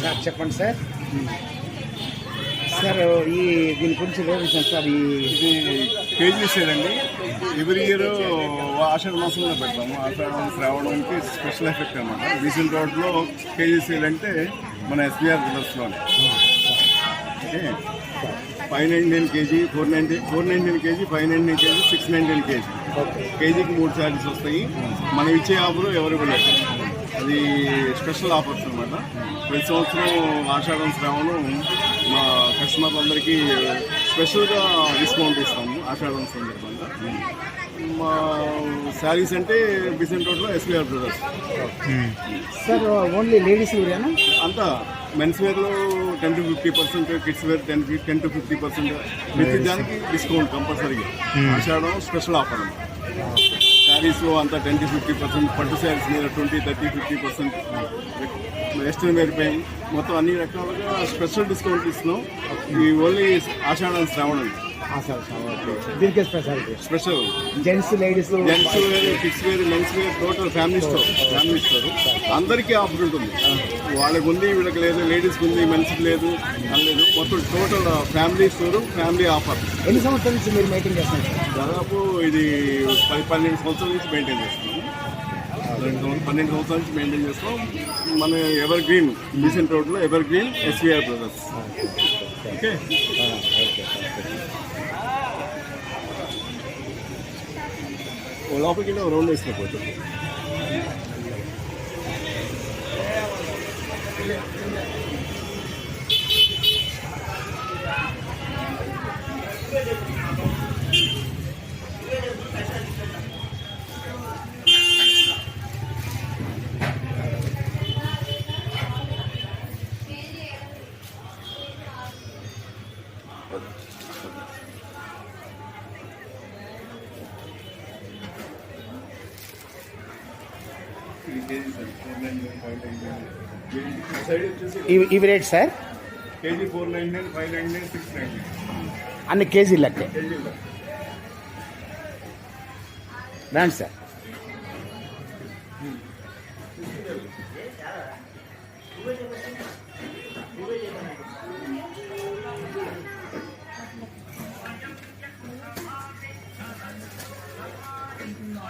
Sir చెప్పండి sir. Sir ఈ దీని గురించి వివరించాను సార్ ఈ ఇది కేజీ సేల్ అండి ఎవ్రీ ఇయర్ ఆషాఢ మాసంలో పెడతాము. ఆషాఢం శ్రావణంకి స్పెషల్ ఎఫెక్ట్ అనమాట రీసెంట్ రోడ్లో కేజీ సేల్ అంటే మన SBR జిల్లాస్లోనే okay? Five nineteen KG four ninety four nineteen KG five nineteen KG six nineteen KG. కేజీకి మూడు శారీస్ వస్తాయి. మనం ఇచ్చే ఆఫర్ ఎవరు లేదు అది స్పెషల్ ఆఫర్స్ అనమాట ప్రతి సంవత్సరం ఆషాఢం శ్రావణం మా కస్టమర్లందరికీ స్పెషల్గా డిస్కౌంట్ ఇస్తాము ఆషాఢం సందర్భంగా. మా శారీస్ అంటే బిసెంట్ రోడ్లో SBR brothers sir only ladies వేరేనా అంతా men's వేర్లో ten to fifty percent kids wear ten ten to fifty percent. ప్రతి దానికి డిస్కౌంట్ కంపల్సరీగా. ఆషాఢం స్పెషల్ ఆఫర్ అన్నమాట. శారీస్లో అంతా ట్వంటీ ఫిఫ్టీ పర్సెంట్ పట్టు శారీస్ మీద twenty thirty fifty percent western wear మొత్తం అన్ని రకాలుగా స్పెషల్ డిస్కౌంట్ ఇస్తున్నాం. ఈ ఓన్లీ ఆషాఢం శ్రావణం. దీనికి speciality special gents ladies gents wear kids wear men's wear total family store family store అందరికీ ఆఫర్ ఉంటుంది. వాళ్ళకి ఉంది వీళ్ళకి లేదు లేడీస్కి ఉంది మెన్స్కి లేదు లేదు మొత్తం total family store family offer ఎన్ని సంవత్సరాల నుంచి మీరు మెయింటైన్ చేస్తున్నారు? దాదాపు ఇది పది పన్నెండు సంవత్సరాల నుంచి మెయింటైన్ చేస్తున్నాం. రెండు పన్నెండు సంవత్సరాల నుంచి మెయింటైన్ చేస్తాం. మన ఎవర్ గ్రీన్ డీసెంట్ రోడ్లో ever green SVR brothers okay లోపలికి వెళ్ళి రౌండ్ వేసుకోపోతుంది సైడ్ ఇవి sir? KG four nine nine five nine nine six nine అన్ని కేజీ లెక్క రండి సార్?